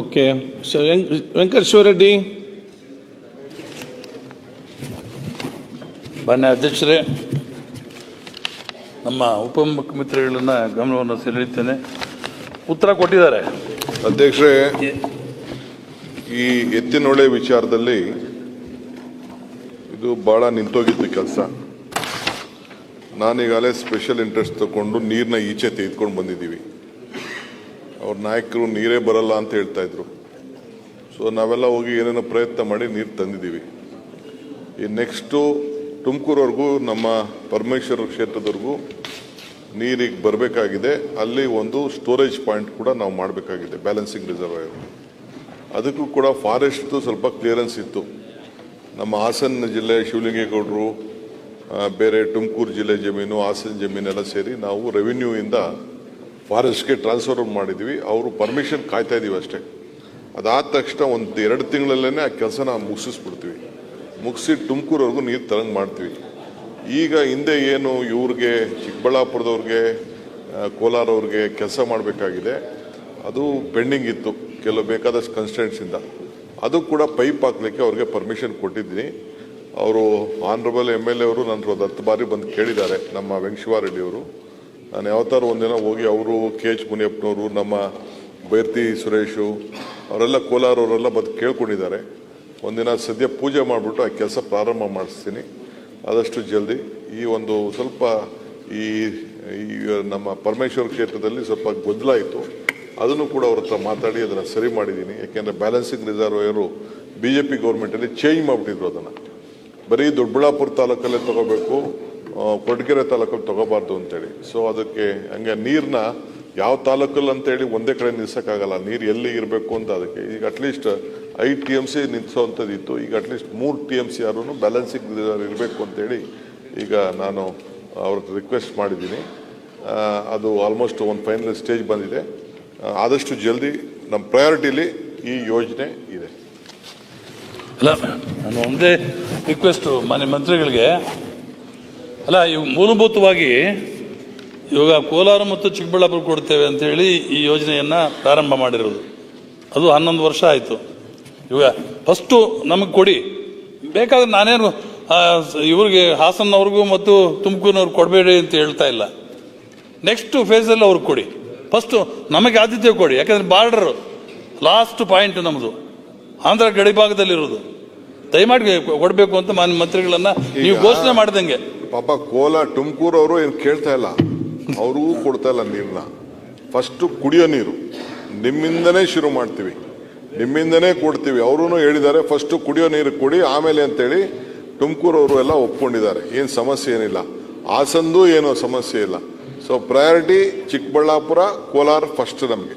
Okay so ವೆಂಕ್ ವೆಂಕಟೇಶ್ವರ ರೆಡ್ಡಿ ಮಾನ್ಯ ಅಧ್ಯಕ್ಷರೇ. ನಮ್ಮ ಉಪಮುಖ್ಯಮಂತ್ರಿಗಳನ್ನ ಗಮನವನ್ನು ಸೆಳೆಯುತ್ತೇನೆ. ಉತ್ತರ ಕೊಟ್ಟಿದ್ದಾರೆ. ಅಧ್ಯಕ್ಷರೇ ಈ ಎತ್ತಿನೊಳೆ ವಿಚಾರದಲ್ಲಿ ಇದು ಬಹಳ ನಿಂತೋಗಿತ್ತು ಕೆಲಸ. ನಾನೀಗಾಗಲೇ ಸ್ಪೆಷಲ್ ಇಂಟ್ರೆಸ್ಟ್ ತಗೊಂಡು ನೀರನ್ನ ಈಚೆ ತೆಗೆದುಕೊಂಡು ಬಂದಿದ್ದೀವಿ. ಅವ್ರ ನಾಯಕರು ನೀರೇ ಬರಲ್ಲ ಅಂತ ಹೇಳ್ತಾ ಇದ್ರು. ಸೊ ನಾವೆಲ್ಲ ಹೋಗಿ ಏನೇನೋ ಪ್ರಯತ್ನ ಮಾಡಿ ನೀರು ತಂದಿದ್ದೀವಿ ಈ ನೆಕ್ಸ್ಟು ತುಮಕೂರವರೆಗೂ, ನಮ್ಮ ಪರಮೇಶ್ವರ ಕ್ಷೇತ್ರದವರೆಗೂ ನೀರಿಗೆ ಬರಬೇಕಾಗಿದೆ. ಅಲ್ಲಿ ಒಂದು ಸ್ಟೋರೇಜ್ ಪಾಯಿಂಟ್ ಕೂಡ ನಾವು ಮಾಡಬೇಕಾಗಿದೆ ಬ್ಯಾಲೆನ್ಸಿಂಗ್ ರಿಸರ್ವಾಯರ್ ಅದಕ್ಕೂ ಕೂಡ ಫಾರೆಸ್ಟ್ದು ಸ್ವಲ್ಪ ಕ್ಲಿಯರೆನ್ಸ್ ಇತ್ತು. ನಮ್ಮ ಹಾಸನ ಜಿಲ್ಲೆ ಶಿವಲಿಂಗೇಗೌಡರು ಬೇರೆ ತುಮಕೂರು ಜಿಲ್ಲೆ ಜಮೀನು, ಹಾಸನ ಜಮೀನೆಲ್ಲ ಸೇರಿ ನಾವು ರೆವಿನ್ಯೂ ಇಂದ ಫಾರೆಸ್ಟ್ಗೆ ಟ್ರಾನ್ಸ್ಫರ್ ಮಾಡಿದ್ವಿ. ಅವರು ಪರ್ಮಿಷನ್ ಕಾಯ್ತಾ ಇದೀವಿ ಅಷ್ಟೇ. ಅದಾದ ತಕ್ಷಣ ಒಂದು ಎರಡು ತಿಂಗಳಲ್ಲೇ ಆ ಕೆಲಸನ ಮುಗಿಸಿಸ್ಬಿಡ್ತೀವಿ. ಮುಗಿಸಿ ತುಮಕೂರವ್ರಿಗೂ ನೀರು ತರಂಗ್ ಮಾಡ್ತೀವಿ. ಈಗ ಹಿಂದೆ ಏನು ಇವ್ರಿಗೆ, ಚಿಕ್ಕಬಳ್ಳಾಪುರದವ್ರಿಗೆ ಕೋಲಾರವ್ರಿಗೆ ಕೆಲಸ ಮಾಡಬೇಕಾಗಿದೆ. ಅದು ಪೆಂಡಿಂಗ್ ಇತ್ತು, ಕೆಲವು ಬೇಕಾದಷ್ಟು ಕನ್ಸ್ಟೆಂಟ್ಸಿಂದ ಅದು ಕೂಡ ಪೈಪ್ ಹಾಕ್ಲಿಕ್ಕೆ ಅವ್ರಿಗೆ ಪರ್ಮಿಷನ್ ಕೊಟ್ಟಿದ್ದೀನಿ. ಅವರು ಆನರಬಲ್ ಎಂ ಎಲ್ ಎ ಅವರು ನನ್ನ ಒಂದು ಹತ್ತು ಬಾರಿ ಬಂದು ಕೇಳಿದ್ದಾರೆ, ನಮ್ಮ ವೆಂಕಟೇಶ್ವರ ಅವರು. ನಾನು ಯಾವತ್ತಾರು ಒಂದಿನ ಹೋಗಿ ಅವರು, ಕೆ ಎಚ್ ಮುನಿಯಪ್ಪನವರು, ನಮ್ಮ ಬೈರ್ತಿ ಸುರೇಶು, ಅವರೆಲ್ಲ ಕೋಲಾರವರೆಲ್ಲ ಬಂದು ಕೇಳ್ಕೊಂಡಿದ್ದಾರೆ. ಒಂದಿನ ಸದ್ಯ ಪೂಜೆ ಮಾಡಿಬಿಟ್ಟು ಆ ಕೆಲಸ ಪ್ರಾರಂಭ ಮಾಡಿಸ್ತೀನಿ. ಆದಷ್ಟು ಜಲ್ದಿ ಈ ಒಂದು ಸ್ವಲ್ಪ ಈ ನಮ್ಮ ಪರಮೇಶ್ವರ ಕ್ಷೇತ್ರದಲ್ಲಿ ಸ್ವಲ್ಪ ಗೊಂದಲ ಇತ್ತು. ಅದನ್ನು ಕೂಡ ಅವ್ರ ಹತ್ರ ಮಾತಾಡಿ ಅದನ್ನು ಸರಿ ಮಾಡಿದ್ದೀನಿ. ಯಾಕೆಂದರೆ ಬ್ಯಾಲೆನ್ಸಿಂಗ್ ರಿಸರ್ವೇಯರು ಬಿ ಜೆ ಪಿ ಗೌರ್ಮೆಂಟಲ್ಲಿ ಚೇಂಜ್ ಮಾಡಿಬಿಟ್ಟಿದ್ರು ಅದನ್ನು. ಬರೀ ದೊಡ್ಡಬಳ್ಳಾಪುರ ತಾಲೂಕಲ್ಲೇ ತಗೋಬೇಕು ಆ, ಕೊರಟಗೆರೆ ತಾಲೂಕಲ್ಲಿ ತಗೋಬಾರ್ದು ಅಂತೇಳಿ. ಸೊ ಅದಕ್ಕೆ ಹಂಗೆ ನೀರನ್ನ ಯಾವ ತಾಲೂಕಲ್ಲಿ ಅಂತೇಳಿ ಒಂದೇ ಕಡೆ ನಿಲ್ಸೋಕ್ಕಾಗಲ್ಲ. ನೀರು ಎಲ್ಲಿ ಇರಬೇಕು ಅಂತ ಅದಕ್ಕೆ. ಈಗ ಅಟ್ಲೀಸ್ಟ್ ಐದು ಟಿ ಎಂ ಸಿ ನಿಲ್ಸೋವಂಥದ್ದು ಇತ್ತು ಈಗ ಅಟ್ಲೀಸ್ಟ್ ಮೂರು ಟಿ ಎಂ ಸಿ ಆದ್ರೂ ಬ್ಯಾಲೆನ್ಸಿಂಗ್ ಇರಬೇಕು ಅಂತೇಳಿ ಈಗ ನಾನು ಅವ್ರ ರಿಕ್ವೆಸ್ಟ್ ಮಾಡಿದ್ದೀನಿ. ಅದು ಆಲ್ಮೋಸ್ಟ್ ಒಂದು ಫೈನಲ್ ಸ್ಟೇಜ್ ಬಂದಿದೆ. ಆದಷ್ಟು ಜಲ್ದಿ ನಮ್ಮ ಪ್ರಯಾರಿಟಿಲಿ ಈ ಯೋಜನೆ ಇದೆ. ಅಲ್ಲ ನಾನು ಒಂದೇ ರಿಕ್ವೆಸ್ಟು ಮನೆ ಮಂತ್ರಿಗಳಿಗೆ. ಅಲ್ಲ ಇವು ಮೂಲಭೂತವಾಗಿ ಇವಾಗ ಕೋಲಾರ ಮತ್ತು ಚಿಕ್ಕಬಳ್ಳಾಪುರ ಕೊಡ್ತೇವೆ ಅಂತೇಳಿ ಈ ಯೋಜನೆಯನ್ನು ಪ್ರಾರಂಭ ಮಾಡಿರೋದು. ಅದು ಹನ್ನೊಂದು ವರ್ಷ ಆಯಿತು. ಇವಾಗ ಫಸ್ಟು ನಮಗೆ ಕೊಡಿ. ಬೇಕಾದ್ರೆ ನಾನೇನು ಇವ್ರಿಗೆ ಹಾಸನ್ನವ್ರಿಗೂ ಮತ್ತು ತುಮಕೂರಿನವ್ರಿಗೆ ಕೊಡಬೇಡಿ ಅಂತ ಹೇಳ್ತಾ ಇಲ್ಲ. ನೆಕ್ಸ್ಟ್ ಫೇಸಲ್ಲಿ ಅವ್ರಿಗೆ ಕೊಡಿ. ಫಸ್ಟು ನಮಗೆ ಆದ್ಯತೆ ಕೊಡಿ. ಯಾಕಂದರೆ ಬಾರ್ಡರ್ ಲಾಸ್ಟ್ ಪಾಯಿಂಟ್ ನಮ್ಮದು ಆಂಧ್ರ ಗಡಿಭಾಗದಲ್ಲಿರೋದು. ದಯಮಾಡಿ ಕೊಡಬೇಕು ಅಂತ ಮಾನ್ಯ ಮಂತ್ರಿಗಳನ್ನು ನೀವು ಘೋಷಣೆ ಮಾಡ್ದಂಗೆ. ಪಾಪ ಕೋಲ ತುಮಕೂರು ಅವರು ಏನು ಕೇಳ್ತಾ ಇಲ್ಲ. ಅವ್ರಿಗೂ ಕೊಡ್ತಾ ಇಲ್ಲ ನೀರನ್ನ ಫಸ್ಟು ಕುಡಿಯೋ ನೀರು. ನಿಮ್ಮಿಂದನೇ ಶುರು ಮಾಡ್ತೀವಿ. ನಿಮ್ಮಿಂದನೇ ಕೊಡ್ತೀವಿ. ಅವರು ಹೇಳಿದ್ದಾರೆ ಫಸ್ಟು ಕುಡಿಯೋ ನೀರು ಕೊಡಿ, ಆಮೇಲೆ ಅಂತೇಳಿ ತುಮಕೂರು ಅವರು ಎಲ್ಲ ಒಪ್ಕೊಂಡಿದ್ದಾರೆ. ಏನು ಸಮಸ್ಯೆ ಏನಿಲ್ಲ. ಹಾಸಂದು ಏನೋ ಸಮಸ್ಯೆ ಇಲ್ಲ. So priority Chikkaballapur, Kolar first ನಮಗೆ.